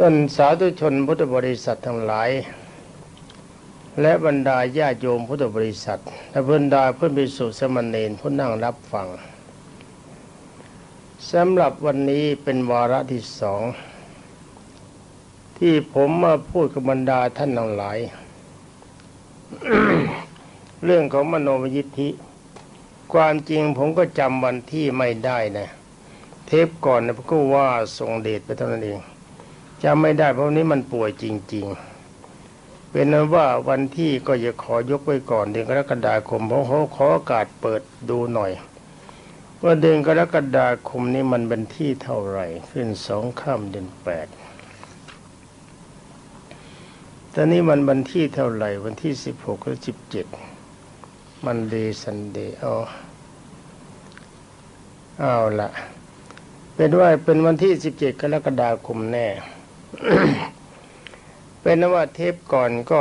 ต้นสาธุชนพุทธบริษัททั้งหลาย และบรรดาญาโยมพุทธบริษัท และบรรดาเพื่อนภิกษุสมณเณรผู้นั่งรับฟังสำหรับวันนี้เป็นวาระที่สอง ที่ผมมาพูดกับบรรดาท่านทั้งหลาย เรื่องของมโนมยิทธิ ความจริงผมก็จำวันที่ไม่ได้นะ เทปก่อนนะผมก็ว่าทรงเดชไปเท่านั้นเอง จำไม่ได้เพราะนี้มันป่วยจริง ๆ เป็นนั้นว่าวันที่ก็จะขอยกไว้ก่อนเดือนกรกฎาคมเพราะเขาขอโอกาสเปิดดูหน่อย ว่าเดือนกรกฎาคมนี้มันเป็นที่เท่าไหร่ ขึ้นสองข้ามเดือนแปดตอนนี้มันวันที่เท่าไหร่วันที่สิบหกหรือสิบเจ็ดมันเดย์ซันเดย์อ๋อเอาละเป็นว่าเป็นวันที่สิบเจ็ดกรกฎาคมแน่ เป็นนว่าเทปก่อนก็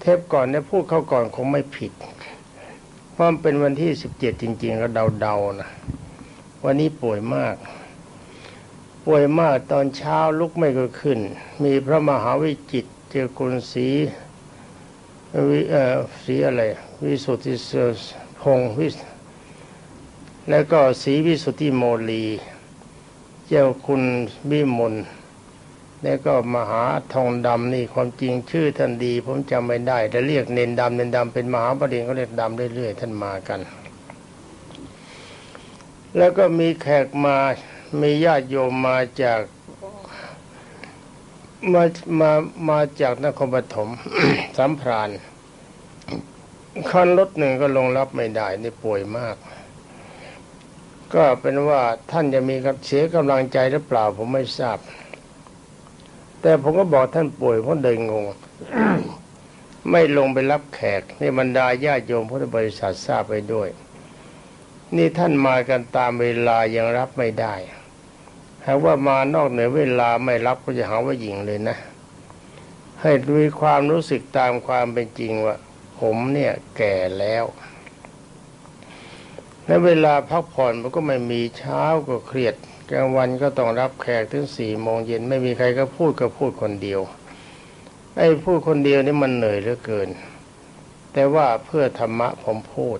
เทปก่อนเนี่ยพูดเข้าก่อนคงไม่ผิด เพราะมันเป็นวันที่สิบเจ็ดจริง ๆ ก็เดาๆนะวันนี้ป่วยมาก ป่วยมากตอนเช้าลุกไม่ก็ขึ้น มีพระมหาวิจิตเจอกุลศรีวิเอ่อสีอะไร วิสุทธิเสพงวิแล้วก็ศรีวิสุทธิโมลี เจ้าคุณวิมลแล้วก็มหาทองดำนี่ความจริงชื่อท่านดี ผมจำไม่ได้ แต่เรียกเนนดำเนนดำเป็นมหาประเด็นก็เรียกดำเรื่อยๆท่านมากัน แล้วก็มีแขกมามีญาติโยมมาจากมามามาจากนครปฐมสัมพรานคันรถหนึ่งก็ลงรับไม่ได้นี่ป่วยมาก ก็เป็นว่าท่านจะมีกับเสียกำลังใจหรือเปล่าผมไม่ทราบ แต่ผมก็บอกท่านป่วยเพราะเดินงง ไม่ลงไปรับแขกนี่บรรดาญาติโยมพุทธบริษัททราบไปด้วย นี่ท่านมากันตามเวลายังรับไม่ได้หากว่ามานอกเหนือเวลาไม่รับก็จะหาว่าหญิงเลยนะ ให้มีความรู้สึกตามความเป็นจริงว่า ผมเนี่ยแก่แล้ว และเวลาพักผ่อนมันก็ไม่มีเช้าก็เครียดกลางวันก็ต้องรับแขกถึงสี่โมงเย็นไม่มีใครก็พูดก็พูดคนเดียว ไอ้พูดคนเดียวนี่มันเหนื่อยเหลือเกิน แต่ว่าเพื่อธรรมะผมพูด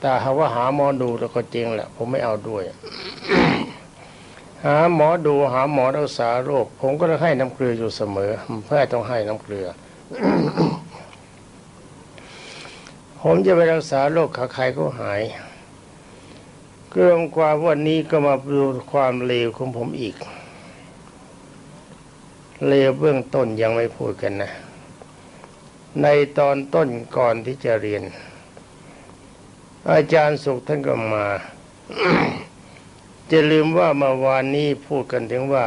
แต่หาว่าหาหมอดูแล้วก็จริงแหละผมไม่เอาด้วย หาหมอดูหาหมอรักษาโรค ผมก็ให้น้ำเกลืออยู่เสมอแพทย์ต้องให้น้ำเกลือ ผมจะไปรักษาโรคขาใครก็หาย เกื่องความวันนี้ก็มาดูความเลวของผมอีก เลวเบื้องต้นยังไม่พูดกันนะ ในตอนต้นก่อนที่จะเรียน อาจารย์สุขท่านก็มา จะลืมว่าเมื่อวานนี้พูดกันถึงว่า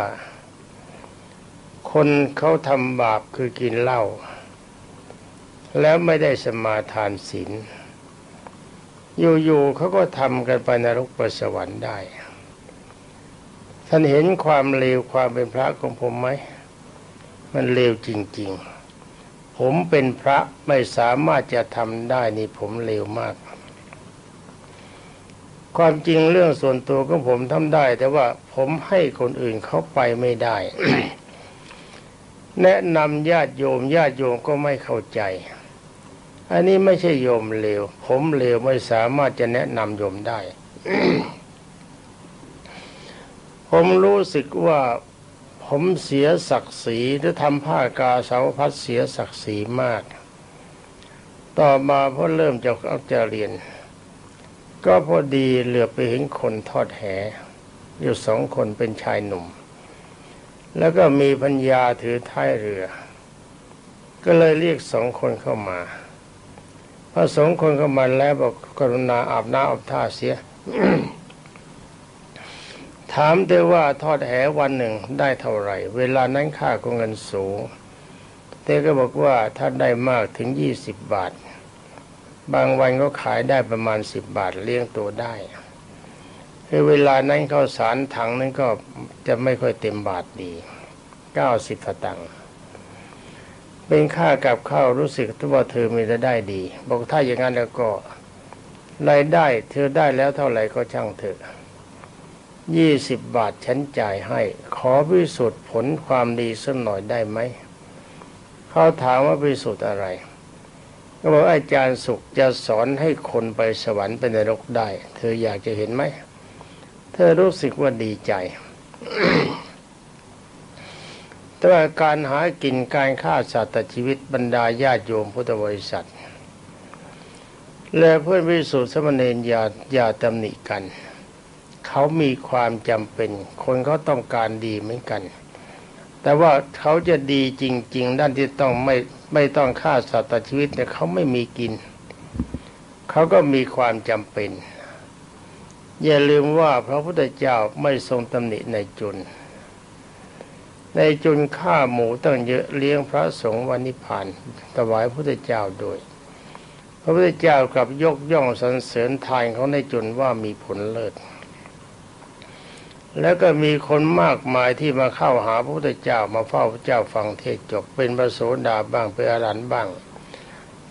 คนเขาทำบาปคือกินเหล้าแล้วไม่ได้สมาทานศีล อยู่ๆเขาก็ทำกันไปนรกประสวรรค์ได้ท่านเห็นความเลวความเป็นพระของผมไหมมันเลวจริง ๆ ผมเป็นพระไม่สามารถจะทำได้นี่ผมเลวมาก ความจริงเรื่องส่วนตัวของผมทำได้ แต่ว่าผมให้คนอื่นเขาไปไม่ได้ แนะนำญาติโยมญาติโยมก็ไม่เข้าใจ อันนี้ไม่ใช่โยมเลว ผมเลวไม่สามารถจะแนะนำโยมได้ ผมรู้สึกว่าผมเสียศักดิ์ศรีหรือทำผ้ากาสาวพัดเสียศักดิ์ศรีมาก ต่อมาพอเริ่มจะเอาจะเรียน ก็พอดีเหลือไปเห็นคนทอดแหอยู่สองคนเป็นชายหนุ่ม แล้วก็มีพัญญาถือท้ายเรือ ก็เลยเรียกสองคนเข้ามา พระสงฆ์คนเข้ามาแล้วบอกกรุณาอาบน้ำอาบท่าเสีย ถามได้ว่าทอดแหวันหนึ่งได้เท่าไหร่ เวลานั้นค่าก็เงินสูงเต้ก็บอกว่าถ้าได้มากถึงยี่สิบบาท บางวันก็ขายได้ประมาณสิบบาทเลี้ยงตัวได้คือเวลานั้นข้าวสารถังนั้นก็จะไม่ค่อยเต็มบาทดีเก้าสิบตังค์ เป็นค่ากับข้าวรู้สึกว่าเธอมีรายได้ดี บอกถ้าอย่างนั้นแล้วก็รายได้เธอได้แล้วเท่าไหร่ก็ช่างเถอะยี่สิบบาทฉันจ่ายให้ ขอพิสูจน์ผลความดีสักหน่อยได้ไหมเขาถามว่าพิสูจน์อะไรก็บอกอาจารย์สุขจะสอนให้คนไปสวรรค์ไปนรกได้ เธออยากจะเห็นไหม เธอรู้สึกว่าดีใจ แต่ว่าการหากินการฆ่าสัตว์ตัดชีวิตบรรดาญาติโยมพุทธบริษัท และเพื่อนวิสุทธิสมณีอย่าอย่าตำหนิกัน เขามีความจำเป็น คนเขาต้องการดีเหมือนกัน แต่ว่าเขาจะดีจริง ๆ ด้านที่ต้องไม่ไม่ต้องฆ่าสัตว์ตัดชีวิตเนี่ยเขาไม่มีกิน เขาก็มีความจำเป็น อย่าลืมว่าพระพุทธเจ้าไม่ทรงตำหนิในจุน ในจุนฆ่าหมูตั้งเยอะเลี้ยงพระสงฆ์วันนิพพานถวายพระพุทธเจ้าโดย พระพุทธเจ้ากลับยกย่องสรรเสริญทานของในจุนว่ามีผลเลิศ แล้วก็มีคนมากมายที่มาเข้าหาพระพุทธเจ้ามาเฝ้าพระเจ้าฟังเทศจบเป็นพระโสดาบ้างเป็นอรหันบ้าง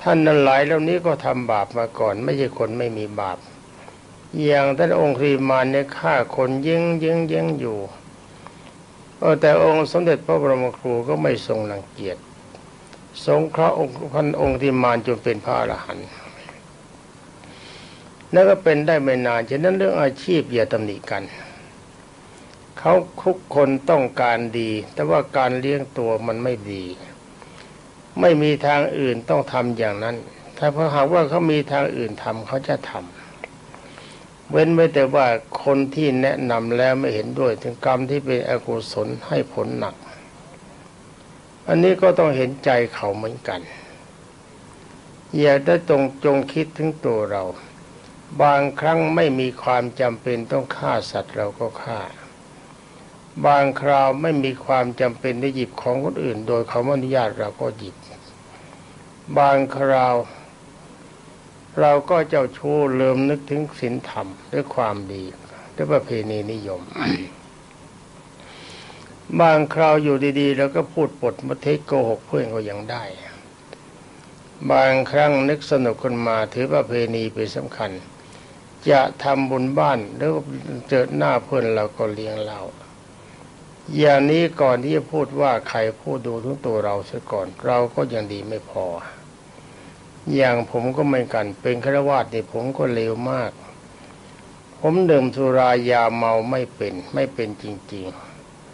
ท่านนั้นหลายเหล่านี้ก็ทำบาปมาก่อน ไม่ใช่คนไม่มีบาปอย่างท่านองค์ครีมานเนี่ยฆ่าคนยิงยิงยิงอยู่ แต่องค์สมเด็จพระบรมครูก็ไม่ทรงรังเกียจสงเคราะห์องค์พันองค์ที่มานจนเป็นพระอรหันต์นั่นก็เป็นได้ไม่นานฉะนั้นเรื่องอาชีพอย่าตำหนิกัน เขาทุกคนต้องการดี แต่ว่าการเลี้ยงตัวมันไม่ดี ไม่มีทางอื่นต้องทำอย่างนั้น ถ้าเพราะหากว่าเขามีทางอื่นทำเขาจะทำ เว้นไว้แต่ว่าคนที่แนะนำแล้วไม่เห็นด้วย ถึงกรรมที่เป็นอกุศลให้ผลหนัก อันนี้ก็ต้องเห็นใจเขาเหมือนกัน อย่าได้จงจงคิดถึงตัวเรา บางครั้งไม่มีความจำเป็นต้องฆ่าสัตว์เราก็ฆ่า บางคราวไม่มีความจำเป็นได้หยิบของคนอื่น โดยเขาไม่อนุญาตเราก็หยิบ บางคราว เราก็เจ้าชู้เลิมนึกถึงศีลธรรมด้วยความดีด้วยประเพณีนิยม บางคราวอยู่ดีๆเราก็พูดปดมาเทศโกหกเพื่อนก็ยังได้ บางครั้งนึกสนุกขึ้นมาถือประเพณีเป็นสำคัญ จะทำบุญบ้านแล้วเจอหน้าเพื่อนเราก็เลี้ยงเราอย่างนี้ก่อนที่จะพูดว่าใครพูดดูถึงตัวเราซะก่อน เราก็ยังดีไม่พอ อย่างผมก็เหมือนกัน เป็นฆราวาสเนี่ผมก็เลวมาก ผมดื่มสุรายาเมาไม่เป็น ไม่เป็นจริง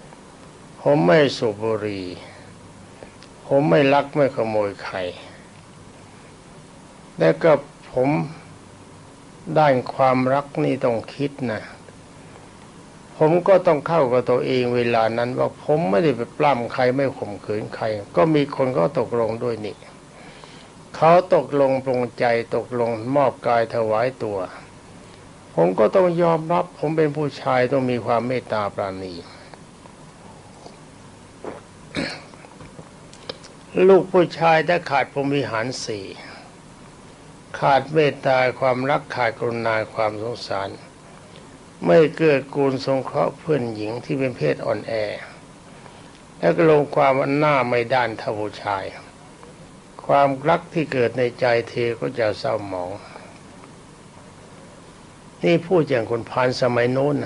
ๆ ผมไม่สูบบุหรี่ผมไม่ลักไม่ขโมยใคร แล้วก็ผมด้านความรักนี่ต้องคิดนะ ผมก็ต้องเข้ากับตัวเองเวลานั้นว่าผมไม่ได้ไปปล้ำใครไม่ข่มขืนใคร ก็มีคนก็ตกลงด้วยนี่ เขาตกลงปรงใจตกลงมอบกายถวายตัว ผมก็ต้องยอมรับ ผมเป็นผู้ชายต้องมีความเมตตาปราณี ลูกผู้ชายถ้าขาดพรหมวิหารสี่ขาดเมตตาความรักขาดกรุณาความสงสาร ไม่เกื้อกูลสงเคราะห์เพื่อนหญิงที่เป็นเพศอ่อนแอ แล้วก็ลงความว่าหน้าไม่ด้านเท่าผู้ชาย ความรักที่เกิดในใจเธอก็จะเศร้าหมอง นี่พูดอย่างคนพานสมัยโน้น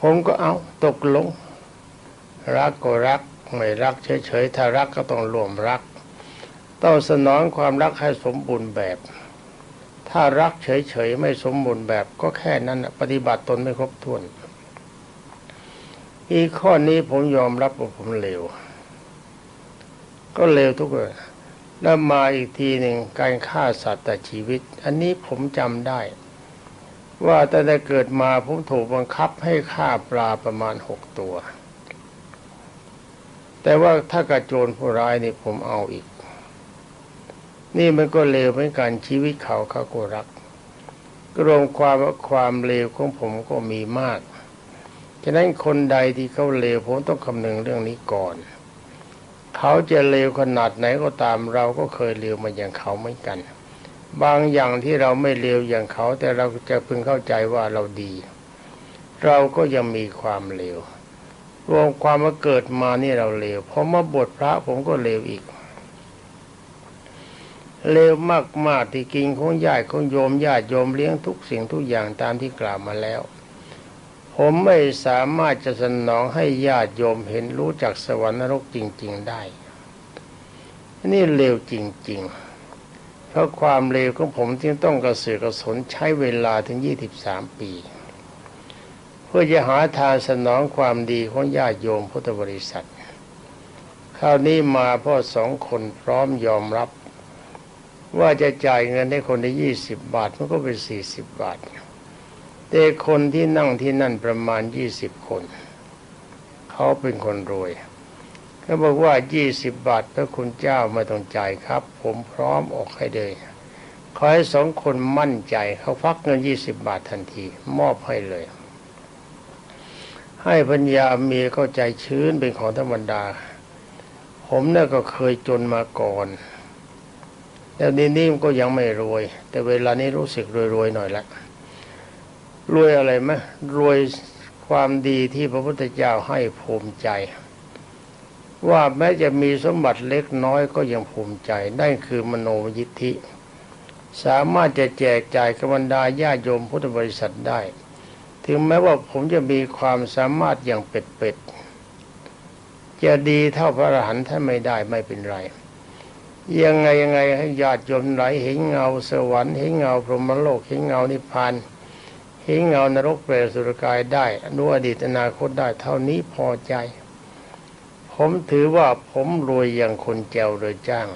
ผมก็เอาตกลง รักก็รัก ไม่รักเฉยๆถ้ารักก็ต้องรวมรัก ต้องสนองความรักให้สมบูรณ์แบบ ถ้ารักเฉยๆไม่สมบูรณ์แบบ ก็แค่นั้นนะปฏิบัติตนไม่ครบถ้วน อีกข้อนี้ผมยอมรับว่าผมเลว ก็เลวทุกเรื่องแล้วมาอีกทีหนึ่งการฆ่าสัตว์แต่ชีวิต อันนี้ผมจำได้ ว่าแต่ได้เกิดมาผมถูกบังคับให้ฆ่าปลาประมาณหกตัว แต่ว่าถ้ากระโจนผู้ร้ายนี่ผมเอาอีก นี่มันก็เลวเหมือนกันชีวิตเขาเขาก็รักรวมความว่าความเลวของผมก็มีมาก ฉะนั้นคนใดที่เขาเลวผมต้องคำนึงเรื่องนี้ก่อน เขาจะเลวขนาดไหนก็ตามเราก็เคยเลวมาอย่างเขาเหมือนกัน บางอย่างที่เราไม่เลวอย่างเขา แต่เราจะพึงเข้าใจว่าเราดี เราก็ยังมีความเลวรวมความว่าเกิดมานี่เราเลวพอมาบวชพระผมก็เลวอีก เลวมากๆที่กินของญาติของโยมญาติโยมเลี้ยงทุกสิ่งทุกอย่างตามที่กล่าวมาแล้ว ผมไม่สามารถจะสนองให้ญาติโยมเห็นรู้จักสวรรค์นรกจริง ๆได้ นี่เลวจริง ๆ เพราะความเลวของผมจึงต้องกระเสือกกระสนใช้เวลาถึง23ปี เพื่อจะหาทางสนองความดีของญาติโยมพุทธบริษัทคราวนี้มาพ่อสองคนพร้อมยอมรับ ว่าจะจ่ายเงินให้คนได้ยี่สิบบาทมันก็เป็นสี่สิบบาท แต่คนที่นั่งที่นั่นประมาณยี่สิบคน เขาเป็นคนรวยเขาบอกว่ายี่สิบบาทพระคุณเจ้าไม่ต้องจ่ายครับ ผมพร้อมออกให้เลยขอให้สองคนมั่นใจเขาฟักเงินยี่สิบบาททันที มอบให้เลย ให้ปัญญาเมียเข้าใจชื้นเป็นของธรรมดา ผมเนี่ยก็เคยจนมาก่อนแล้วนี้นี่ก็ยังไม่รวย แต่เวลานี้รู้สึกรวยๆหน่อยละ รวยอะไรไหมรวยความดีที่พระพุทธเจ้าให้ภูมิใจ ว่าแม้จะมีสมบัติเล็กน้อยก็ยังภูมิใจนั่นคือมโนยิทธิ สามารถจะแจกจ่ายกับบรรดาญาโยมพุทธบริษัทได้ ถึงแม้ว่าผมจะมีความสามารถอย่างเป็ดๆจะดีเท่าพระอรหันต์ท่านไม่ได้ไม่เป็นไร ยังไงยังไงให้ญาติโยมไหลเห็นเงาสวรรค์เห็นเงาพรหมโลกเห็นเงานิพพานเห็นเงานรกเปรตสุรกายได้รู้อดีตอนาคตได้เท่านี้พอใจ ผมถือว่าผมรวยอย่างคนแจวเรือจ้าง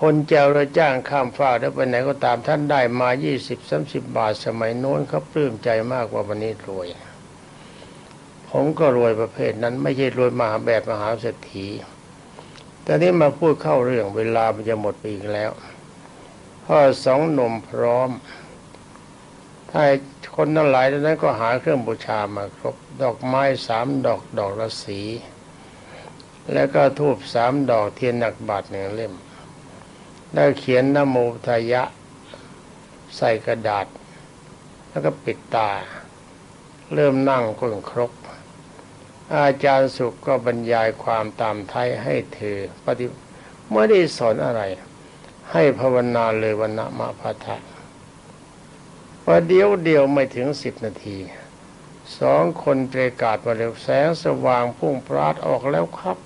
คนแจวเรือจ้างข้ามฟ้าแล้วไปไหนก็ตามท่านได้มายี่สิบสามสิบบาทสมัยโน้นเขาปลื้มใจมากกว่าวันนี้รวย ผมก็รวยประเภทนั้นไม่ใช่รวยมหาแบบมหาเศรษฐีแต่นี้มาพูดเข้าเรื่องเวลามันจะหมดไปอีกแล้วพ่อสองหนุ่มพร้อม ถ้าคนทั้งหลายนั้นก็หาเครื่องบูชามาครบ ดอกไม้สามดอกดอกละสี แล้วก็ทูบสามดอกเทียนหนักบาทหนึ่งเล่ม แล้วเขียนนโมทายะ ใส่กระดาษ แล้วก็ปิดตา เริ่มนั่งก้นครก อาจารย์สุขก็บรรยายความตามไทยให้เธอปฏิไม่ได้สอนอะไร ให้ภาวนาเลยวันนะมาพาทะ ประเดี๋ยวเดียวไม่ถึงสิบนาทีสองคนประกาศว่าเร็วแสงสว่างพุ่งปราดออกแล้วครับ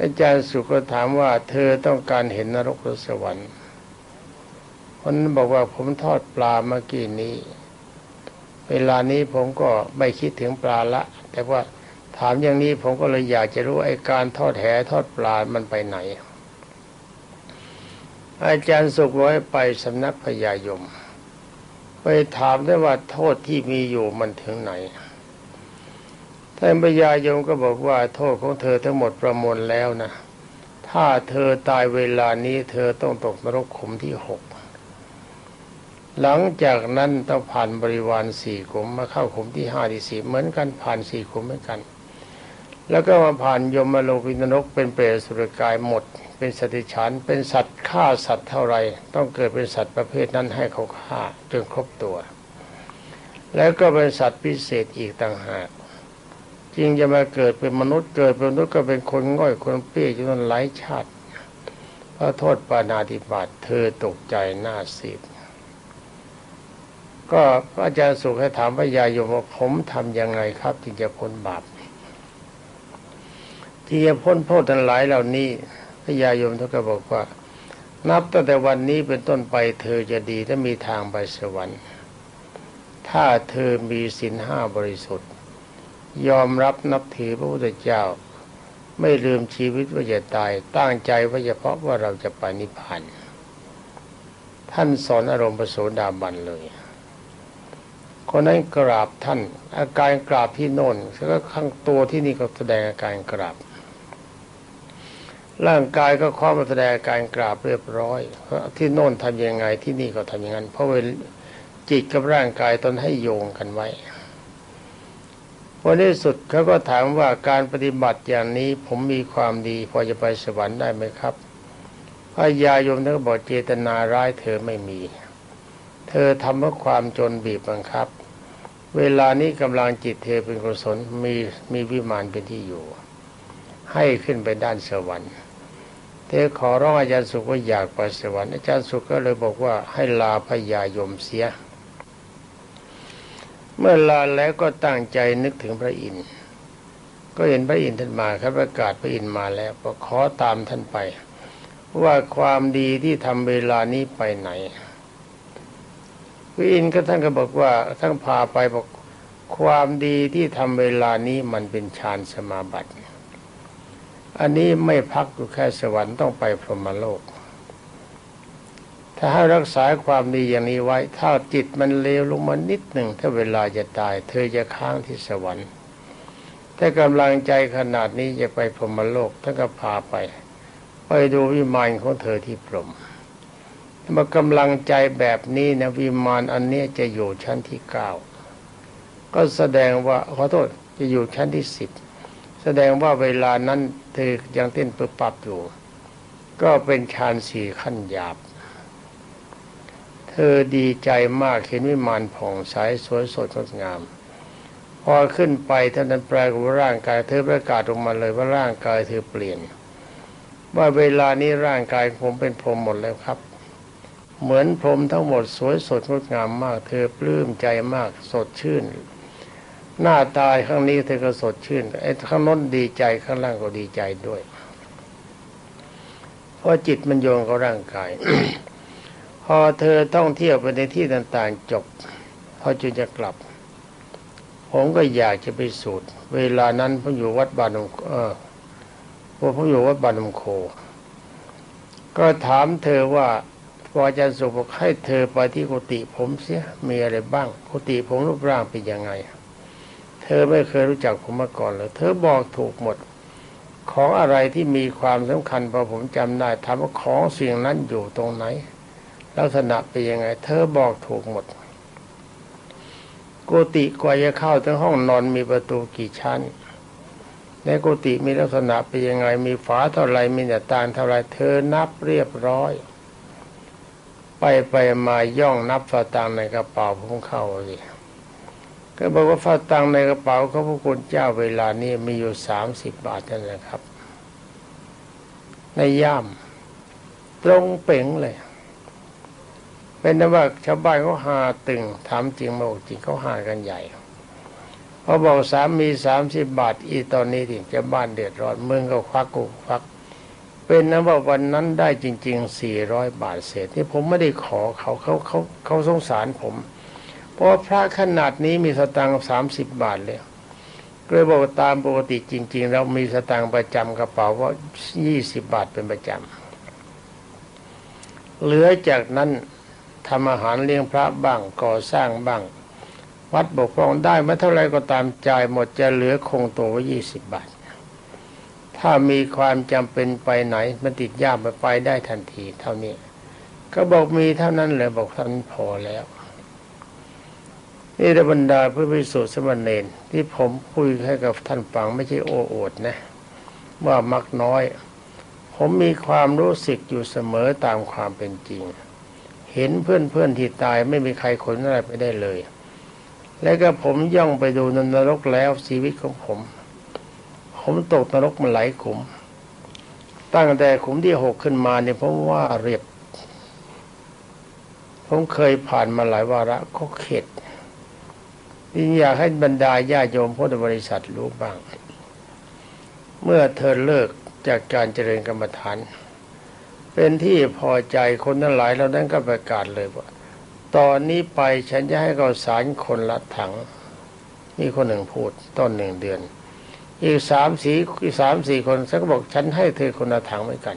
อาจารย์สุก็ถามว่าเธอต้องการเห็นนรกหรือสวรรค์คนนั้นบอกว่าผมทอดปลาเมื่อกี้นี้ เวลานี้ผมก็ไม่คิดถึงปลาละ แต่ว่าถามอย่างนี้ผมก็เลยอยากจะรู้ไอ้การทอดแหทอดปลามันไปไหน อาจารย์สุขร้อยไปสำนักพญายม ไปถามได้ว่าโทษที่มีอยู่มันถึงไหนท่านพญายมก็บอกว่าโทษของเธอทั้งหมดประมวลแล้วนะ ถ้าเธอตายเวลานี้เธอต้องตกนรกขุมที่หกหลังจากนั้นต้องผ่านบริวารสี่ขุมมาเข้าขุมที่ห้าที่สี่เหมือนกันผ่านสี่ขุมเหมือนกัน แล้วก็มาผ่านยมโลกินรกเป็นเปรตสุรกายหมด เป็นสติฉันเป็นสัตว์ฆ่าสัตว์เท่าไรต้องเกิดเป็นสัตว์ประเภทนั้นให้เขาฆ่าจนครบตัว แล้วก็เป็นสัตว์พิเศษอีกต่างหากจริงจะมาเกิดเป็นมนุษย์เกิดเป็นมนุษย์ก็เป็นคนง่อยคนเปี้ยจนหลายชาติพระโทษปานาธิบาตเธอตกใจหน้าสีดก็อาจารย์สุขให้ถามพระยาโยมว่าผมทำยังไงครับจึงจะพ้นบาป ที่จะพ้นโทษทั้งหลายเหล่านี้พระยายมท่านก็บอกว่า นับตั้งแต่วันนี้เป็นต้นไปเธอจะดีถ้ามีทางไปสวรรค์ ถ้าเธอมีศีลห้าบริสุทธิ์ ยอมรับนับถือพระพุทธเจ้า ไม่ลืมชีวิตว่าจะตายตั้งใจว่าเฉพาะว่าเราจะไปนิพพานท่านสอนอารมณ์ประโสดาบันเลยคนนั้นกราบท่าน อาการกราบที่โน่นแล้วก็ข้างตัวที่นี่ก็แสดงอาการกราบ ร่างกายก็ข้อมาแสดงการกราบเรียบร้อยที่โน่นทำยังไงที่นี่ก็ทำอย่างนั้น เพราะเวลจิตกับร่างกายตนให้โยงกันไว้วันที่สุดเขาก็ถามว่าการปฏิบัติอย่างนี้ผมมีความดีพอจะไปสวรรค์ได้ไหมครับพระยายมท่านก็บอกเจตนาร้ายเธอไม่มี เธอทำเพราะความจนบีบบังคับ เวลานี้กำลังจิตเธอเป็นกุศลมีมีวิมานเป็นที่อยู่ ให้ขึ้นไปด้านสวรรค์ เธอขอร้องอาจารย์สุขว่าอยากไปสวรรค์อาจารย์สุขก็เลยบอกว่าให้ลาพยายมเสีย เมื่อลาแล้วก็ตั้งใจนึกถึงพระอินทร์ก็เห็นพระอินทร์ท่านมาครับประกาศพระอินทร์มาแล้วก็ขอตามท่านไป ว่าความดีที่ทำเวลานี้ไปไหนพระอินทร์ก็ท่านก็บอกว่าท่านพาไปบอกความดีที่ทำเวลานี้มันเป็นฌานสมาบัติ อันนี้ไม่พักอยู่แค่สวรรค์ต้องไปพรหมโลก ถ้าให้รักษาความดีอย่างนี้ไว้ ถ้าจิตมันเลวลงมานิดหนึ่งถ้าเวลาจะตาย เธอจะค้างที่สวรรค์ถ้ากำลังใจขนาดนี้จะไปพรหมโลกท่านก็พาไป ไปดูวิมานของเธอที่พรหมเมื่อกำลังใจแบบนี้นะวิมานอันนี้จะอยู่ชั้นที่เก้าก็แสดงว่าขอโทษจะอยู่ชั้นที่สิบแสดงว่าเวลานั้น เธอยังเต้นปึบปับอยู่ ก็เป็นฌานสี่ขั้นหยาบ เธอดีใจมากเห็นวิมานผ่องใสสวยสดงดงาม พอขึ้นไปท่านนั้นแปลว่าร่างกายเธอประกาศออกมาเลยว่าร่างกายเธอเปลี่ยน ว่าเวลานี้ร่างกายผมเป็นพรหมหมดแล้วครับเหมือนพรหมทั้งหมดสวยสดงดงามมาก เธอปลื้มใจมากสดชื่น หน้าตายข้างนี้เธอก็สดชื่นไอ้ข้างน้นดีใจข้างล่างก็ดีใจด้วย เพราะจิตมันโยงกับร่างกาย พอเธอต้องเที่ยวไปในที่ต่างๆจบ พอจึงจะกลับ ผมก็อยากจะไปสูตร เวลานั้นผมอยู่วัดบานมเออผมอยู่วัดบานมโค ก็ถามเธอว่าพออาจารย์สุบอกให้เธอไปที่กุฏิผมเสียมีอะไรบ้างกุฏิผมรูปร่างเป็นยังไง เธอไม่เคยรู้จักผมมาก่อนเลยเธอบอกถูกหมด ของอะไรที่มีความสำคัญพอผมจำได้ถามว่าของสิ่งนั้นอยู่ตรงไหน ลักษณะเป็นยังไง เธอบอกถูกหมดโกุฏิกว่าจะเข้าถึงห้องนอนมีประตูกี่ชั้นในโกุฏิมีลักษณะเป็นยังไง มีฝาเท่าไรมีหน้าต่างเท่าไรเธอนับเรียบร้อย ไปไปมาย่องนับฝาตังในกระเป๋าผมเข้าสิ ก็บอกว่าฝากตังในกระเป๋าเขาพระคุณเจ้าเวลานี้มีอยู่สามสิบบาทนั่นแหละครับ ในย่ามตรงเป่งเลย เป็นนว่าชาวบ้านเขาหาตึงถามจริงมาบอกจริงเขาหากันใหญ่พอบอกสามมีสามสิบบาท อีตอนนี้ถึงจะบ้านเดือดร้อนเมืองก็ควักกูควัก เป็นนะว่าวันนั้นได้จริงๆสี่ร้อยบาทเศษที่ผมไม่ได้ขอเขาเขาเขาเขาสงสารผม เพราะพระขนาดนี้มีสตังค์สามสิบบาทเลยก็เลยบอกตามปกติจริงๆแล้วมีสตังค์ประจำกระเป๋าว่ายี่สิบบาทเป็นประจำเหลือจากนั้นทำอาหารเลี้ยงพระบ้างก่อสร้างบ้าง วัดบกพร่องได้ไมาเท่าไรก็ตามจ่ายหมดจะเหลือคงตัวไว้ยี่สิบบาท ถ้ามีความจำเป็นไปไหนมันติดยากไปไปได้ทันที เท่านี้ ก็บอกมีเท่านั้นเลยบอกท่านพอแล้ว นี่ระบรรดาเพื่อพิสูจน์สมณเณรที่ผมคุยให้กับท่านฟังไม่ใช่โอ้อดนะ ว่ามักน้อย ผมมีความรู้สึกอยู่เสมอตามความเป็นจริง เห็นเพื่อนเพื่อนที่ตายไม่มีใครขนอะไรไปได้เลย แล้วก็ผมย่องไปดูนรกแล้วชีวิตของผม ผมตกนรกมาหลายขุม ตั้งแต่ขุมที่หกขึ้นมาเนี่ยผมว่าเรียบ ผมเคยผ่านมาหลายวาระก็เข็ด นี่อยากให้บรรดาญาโยมพุทธบริษัทรู้บ้าง เมื่อเธอเลิกจากการเจริญกรรมฐาน เป็นที่พอใจคนทั้งหลายเรานั้นก็ประกาศเลยว่า ตอนนี้ไปฉันจะให้เขาสารคนละถังมีคนหนึ่งพูดต้นหนึ่งเดือน อีกสามสี่อีกสามสี่คนฉันก็บอกฉันให้เธอคนละถังเหมือนกัน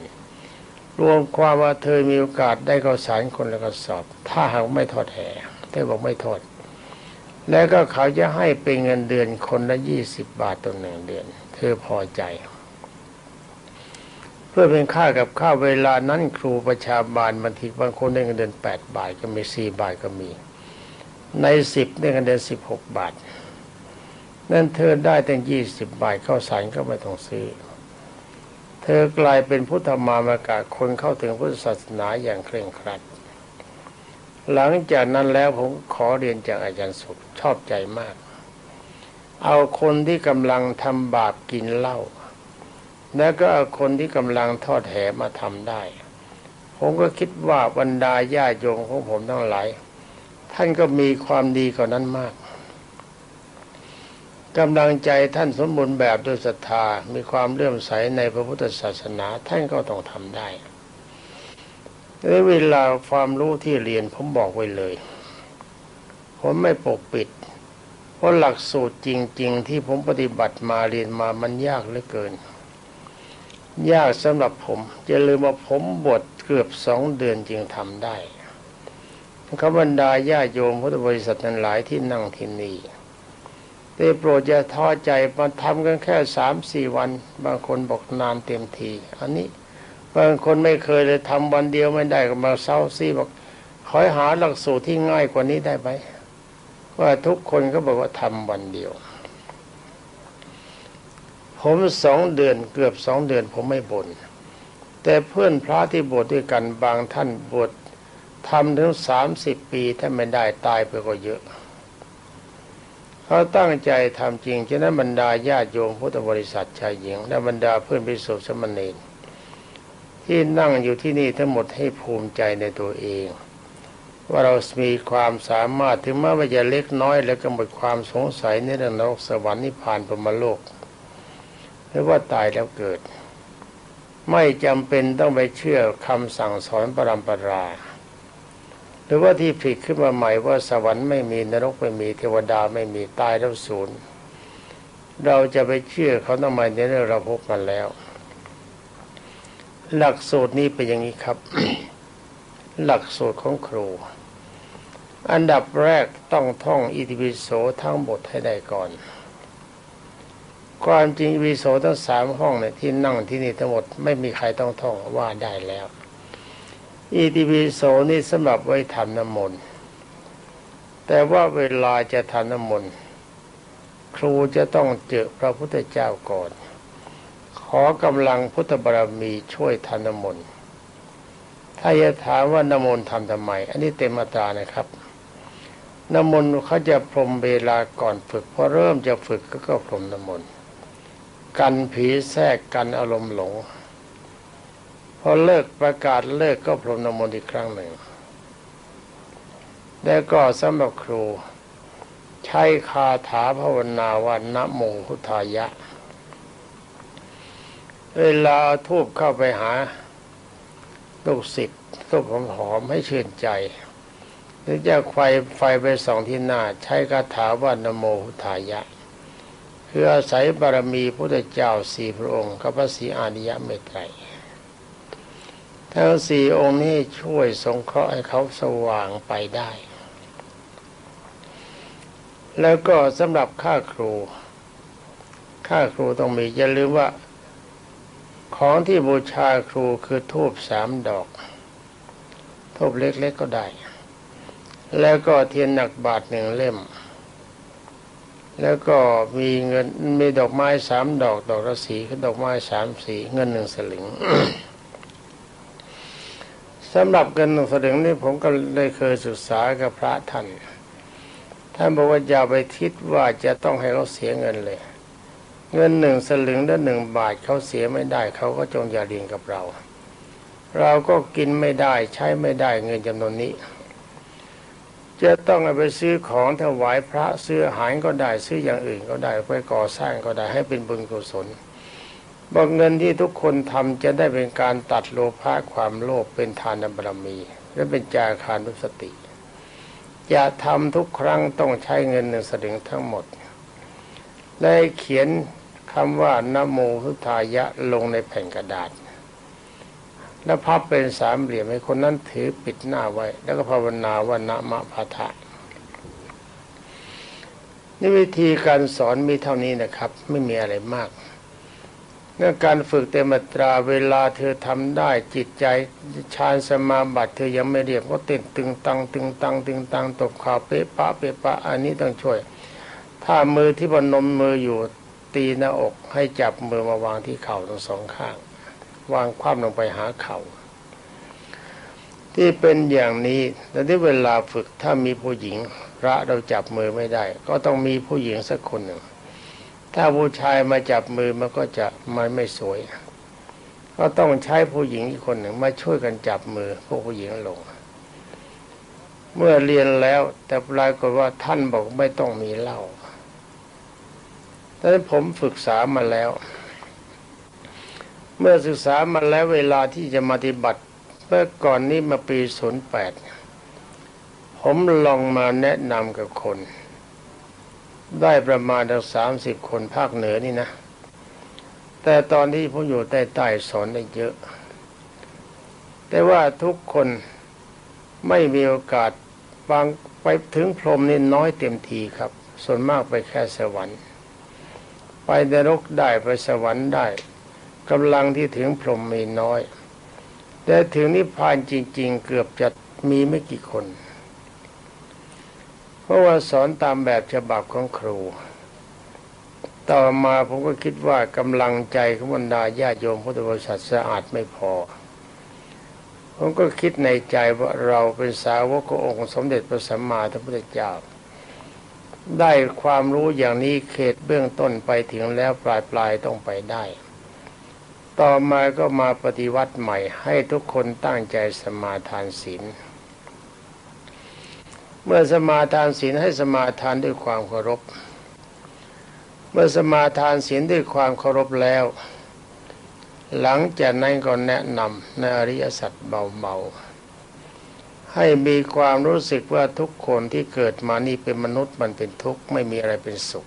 รวมความว่าเธอมีโอกาสได้ข้าวสารคนละกระสอบ ถ้าหากไม่ทอดแห่เธอบอกไม่ทอด แล้วก็เขาจะให้เป็นเงินเดือนคนละยี่สิบบาทต่อหนึ่งเดือน เธอพอใจ เพื่อเป็นค่ากับข้าเวลานั้นครูประชาบาลบางทีบางคนได้เงินเดือนแปดบาทก็มีสี่บาทก็มี ในสิบได้เงินเดือนสิบหกบาท นั่นเธอได้ตั้งยี่สิบบาทเข้าสารก็ไม่ต้องซื้อ เธอกลายเป็นพุทธมามากาคนเข้าถึงพุทธศาสนาอย่างเคร่งครัด หลังจากนั้นแล้วผมขอเรียนจากอาจารย์สุขชอบใจมาก เอาคนที่กำลังทำบาปกินเหล้าแล้วก็เอาคนที่กำลังทอดแหมาทำได้ ผมก็คิดว่าบรรดาญาโยมของผมทั้งหลาย ท่านก็มีความดีกว่านั้นมากกำลังใจท่านสมบูรณ์แบบด้วยศรัทธา มีความเลื่อมใสในพระพุทธศาสนาท่านก็ต้องทำได้ ในเวลาความรู้ที่เรียนผมบอกไว้เลย ผมไม่ปกปิด เพราะหลักสูตรจริง ๆ ที่ผมปฏิบัติมาเรียนมามันยากเหลือเกิน ยากสำหรับผมจะลืมว่าผมบวชเกือบสองเดือนจึงทำได้ขบรรดาญาโยมพุทธบริษัทนั้นหลายที่นั่งที่นี่ได้โปรดอย่าท้อใจมาทำกันแค่สามสี่วัน บางคนบอกนานเต็มที อันนี้ บางคนไม่เคยเลยทำวันเดียวไม่ได้ก็มาเศร้าซีบอกคอยหาหลักสูตรที่ง่ายกว่านี้ได้ไหมว่าทุกคนก็บอกว่าทำวันเดียว ผมสองเดือนเกือบสองเดือนผมไม่บน่นแต่เพื่อนพระที่บวชด้วยกันบางท่านบวชทำถึงสามสิบปีถ้าไม่ได้ตายไปก็เยอะเขาตั้งใจทำจริงฉะนั้นบรรดาญาติโยมพุทธบริษัทชายหญิง และบรรดาเพื่อนพิสุทธิสมณี ที่นั่งอยู่ที่นี่ทั้งหมดให้ภูมิใจในตัวเอง ว่าเรามีความสามารถถึงแม้ว่าจะเล็กน้อย แล้วก็หมดความสงสัยในเรื่องนรกสวรรค์นิพพานพรมโลกหรือว่าตายแล้วเกิด ไม่จำเป็นต้องไปเชื่อคำสั่งสอนปรำปราหรือว่าที่ผิดขึ้นมาใหม่ว่าสวรรค์ไม่มีนรกไม่มีเทวดาไม่มีตายแล้วศูนย์เราจะไปเชื่อเขาทำไมในเรื่องเราพบกันแล้ว หลักสูตรนี้เป็นอย่างนี้ครับ หลักสูตรของครู อันดับแรกต้องท่องอิติปิโสทั้งหมดให้ได้ก่อน ความจริงอิติปิโสทั้งสามห้องเนี่ยที่นั่งที่นี่ทั้งหมดไม่มีใครต้องท่องว่าได้แล้ว อิติปิโสนี่สำหรับไว้ทำน้ำมนต์แต่ว่าเวลาจะทำน้ำมนต์ครูจะต้องเจอพระพุทธเจ้าก่อน ขอกำลังพุทธบารมีช่วยทำน้ำมนต์ถ้าจะถามว่านมนต์ทำทำไม อันนี้เต็มมาตรานะครับนมนต์เขาจะพรมเวลาก่อนฝึกพอเริ่มจะฝึกก็ก็พรมนมนต์กันผีแทรกกันอารมณ์หลง พอเลิกประกาศเลิกก็พรมนมนต์อีกครั้งหนึ่งแล้วก็สำหรับครู ใช้คาถาภาวนาว่านะโมพุทธายะ เวลาทูบเข้าไปหาลูกศิษย์ทูบหอมให้ชื่นใจ หรือจะไฟไฟไปส่องที่หน้า ใช้คาถาว่านโมพุทธายะ คืออาศัยบารมีพระเจ้าสี่พระองค์กับพระศรีอาริยะเมตไตรทั้งสี่องค์นี้ช่วยสงเคราะห์ให้เขาสว่างไปได้ แล้วก็สำหรับค่าครู ค่าครูต้องมีอย่าลืมว่า ของที่บูชาครูคือทูบสามดอก ทูบเล็กๆก็ได้ แล้วก็เทียนหนักบาทหนึ่งเล่ม แล้วก็มีเงินมีดอกไม้สามดอก ดอกระสีคือดอกไม้สามสีเงินหนึ่งสลึงสำหรับเงินหนึ่งสลึงนี่ผมก็เลยเคยศึกษากับพระท่านท่านบอกว่าอย่าไปคิดว่าจะต้องให้เขาเสียเงินเลย เงินหนึ่งสลึงและหนึ่งบาทเขาเสียไม่ได้เขาก็จงอย่าเรียนกับเรา เราก็กินไม่ได้ใช้ไม่ได้เงินจำนวนนี้ จะต้องไปซื้อของถวายพระซื้ออาหารก็ได้ซื้ออย่างอื่นก็ได้ไปก่อสร้างก็ได้ให้เป็นบุญกุศลบอกเงินที่ทุกคนทำจะได้เป็นการตัดโลภะความโลภเป็นทานบารมี และเป็นจาคานุสติอย่าทำทุกครั้งต้องใช้เงินหนึ่งสลึงทั้งหมดและเขียน คำว่านโมพุทธายะลงในแผ่นกระดาษ แล้วพับเป็นสามเหลี่ยมให้คนนั้นถือปิดหน้าไว้ แล้วก็ภาวนาว่านะมะพะทะนี่วิธีการสอนมีเท่านี้นะครับ ไม่มีอะไรมากเรื่องการฝึกเตมตราเวลาเธอทำได้จิตใจฌานสมาบัติเธอยังไม่เรียบก็เต้นตึงตังตึงตังตึงตังตบข่าวเป๊ะปะเป๊ะปะอันนี้ต้องช่วย ถ้ามือที่บนนมมืออยู่ ตีหน้าอกให้จับมือมาวางที่เข่าทั้งสองข้าง วางคว่ำลงไปหาเขา่าที่เป็นอย่างนี้แต่ที่เวลาฝึกถ้ามีผู้หญิงพระเราจับมือไม่ได้ ก็ต้องมีผู้หญิงสักคนหนึ่ง ถ้าผู้ชายมาจับมือมันก็จะมันไม่สวย ก็ต้องใช้ผู้หญิงอีกคนหนึ่งมาช่วยกันจับมือพวกผู้หญิงลง เมื่อเรียนแล้วแต่ปรากฏว่าท่านบอกไม่ต้องมีเหล้า ดังนั้นผมฝึกษามาแล้ว เมื่อศึกษามาแล้วเวลาที่จะมาปฏิบัติเมื่อก่อนนี้มาปีศูนย์แปดผมลองมาแนะนำกับคน ได้ประมาณสามสิบคนภาคเหนือนี่นะ แต่ตอนที่ผมอยู่ใต้ใต้สอนได้เยอะ แต่ว่าทุกคนไม่มีโอกาสบางไปถึงพรมนี่น้อยเต็มทีครับ ส่วนมากไปแค่สวรรค์ ไปนรกได้ไปสวรรค์ได้กำลังที่ถึงพรหมมีน้อย แต่ถึงนิพพานจริง ๆ เกือบจะมีไม่กี่คน เพราะว่าสอนตามแบบฉบับของครู ต่อมาผมก็คิดว่ากำลังใจของบรรดาญาโยมพุทธบริษัทสะอาดไม่พอ ผมก็คิดในใจว่าเราเป็นสาวกขององค์สมเด็จพระสัมมาสัมพุทธเจ้า ได้ความรู้อย่างนี้เขตเบื้องต้นไปถึงแล้วปลายปลายต้องไปได้ ต่อมาก็มาปฏิวัติใหม่ให้ทุกคนตั้งใจสมาทานศีล เมื่อสมาทานศีลให้สมาทานด้วยความเคารพ เมื่อสมาทานศีลด้วยความเคารพแล้ว หลังจากนั้นก็แนะนำในอริยสัจเบาๆ ให้มีความรู้สึกว่าทุกคนที่เกิดมานี่เป็นมนุษย์มันเป็นทุกข์ไม่มีอะไรเป็นสุข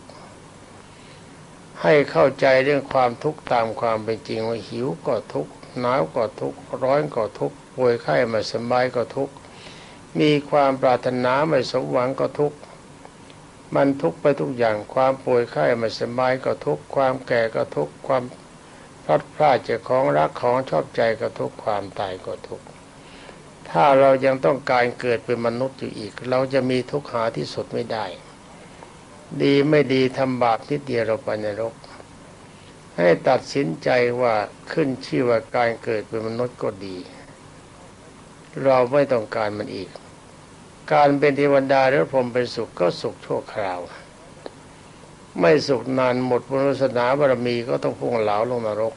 ให้เข้าใจเรื่องความทุกข์ตามความเป็นจริงว่าหิวก็ทุกข์หนาวก็ทุกข์ร้อนก็ทุกข์ป่วยไข้ไม่สบายก็ทุกข์มีความปรารถนาไม่สมหวังก็ทุกข์มันทุกข์ไปทุกอย่างความป่วยไข้ไม่สบายก็ทุกข์ความแก่ก็ทุกข์ความพลัดพรากจากของรักของชอบใจก็ทุกข์ความตายก็ทุกข์ ถ้าเรายังต้องการเกิดเป็นมนุษย์อยู่อีก เราจะมีทุกข์หาที่สุดไม่ได้ ดีไม่ดีทำบาปนิดเดียวเราไปนรก ให้ตัดสินใจว่าขึ้นชื่อว่าการเกิดเป็นมนุษย์ก็ดี เราไม่ต้องการมันอีก การเป็นเทวดาหรือพรหมเป็นสุขก็สุขชั่วคราว ไม่สุขนานหมดบุญศาสนาบารมีก็ต้องพุ่งเหลาลงนรก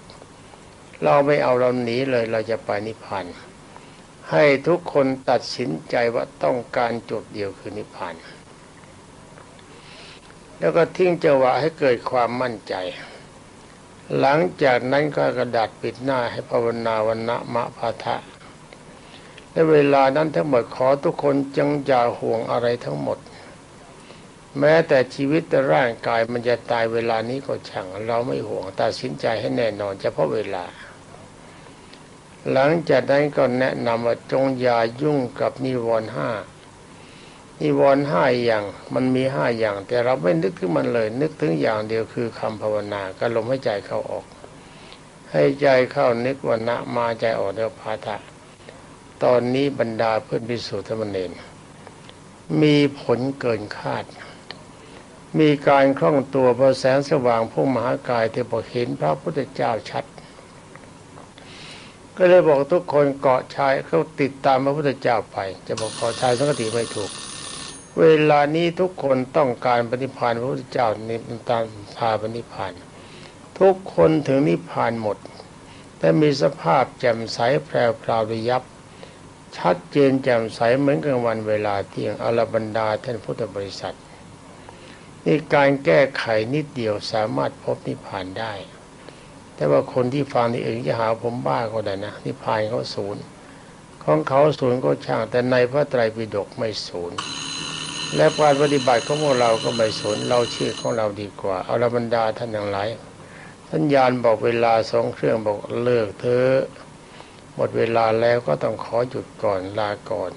เราไม่เอาเราหนีเลยเราจะไปนิพพาน ให้ทุกคนตัดสินใจว่าต้องการจุดเดียวคือนิพพาน แล้วก็ทิ้งจังหวะให้เกิดความมั่นใจ หลังจากนั้นก็กระดาษปิดหน้าให้ภาวนาวันนะมะพาทะในเวลานั้นทั้งหมดขอทุกคนจงอย่าห่วงอะไรทั้งหมด แม้แต่ชีวิตร่างกายมันจะตายเวลานี้ก็ช่าง เราไม่ห่วงตัดสินใจให้แน่นอนเฉพาะเวลา หลังจากนั้นก็แนะนำว่าจงอย่ายุ่งกับนิวรณ์ห้านิวรณ์ห้าอย่างมันมีห้าอย่าง แต่เราไม่นึกถึงมันเลย นึกถึงอย่างเดียวคือคำภาวนาก็ลมให้ใจเข้าออก ให้ใจเข้านึกว่านะมาใจออกเดียวพาทะตอนนี้บรรดาเพื่อนพิสูจน์ธรรมเนรมีผลเกินคาด มีการคล่องตัวพอแสงสว่างพุ่งมหากายที่บอเห็นพระพุทธเจ้าชัด ก็เลยบอกทุกคนเกาะชายเขาติดตามพระพุทธเจ้าไป จะบอกเกาะชายสังกติไม่ถูก เวลานี้ทุกคนต้องการปฏิพานพระพุทธเจ้านี่ตามพาปฏิพานทุกคนถึงนิพพานหมด แต่มีสภาพแจ่มใสแพรวพราวระยับ ชัดเจนแจ่มใสเหมือนกลางวันเวลาเที่ยงอรบรรดาท่านพุทธบริษัทนี่การแก้ไขนิดเดียวสามารถพบนิพพานได้ แต่ว่าคนที่ฟังนี่เองจะหาผมบ้าก็ได้นะนิพพานเขาศูนย์ของเขาศูนย์ก็ช่าง แต่ในพระไตรปิฎกไม่ศูนย์และการปฏิบัติของพวกเราก็ไม่สนเราเชื่อของเราดีกว่า เอาละบรรดาท่านทั้งหลายสัญาณบอกเวลาสองเครื่องบอกเลิกเธอหมดเวลาแล้วก็ต้องขอหยุดก่อนลาก่อน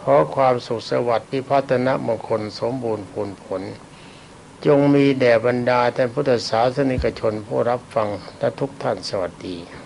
ขอความสุขสวัสดิ์พิพัฒนมงคลสมบูรณ์ผลผล จงมีแด่บรรดาท่านพุทธศาสนิกชนผู้รับฟังและทุกท่านสวัสดี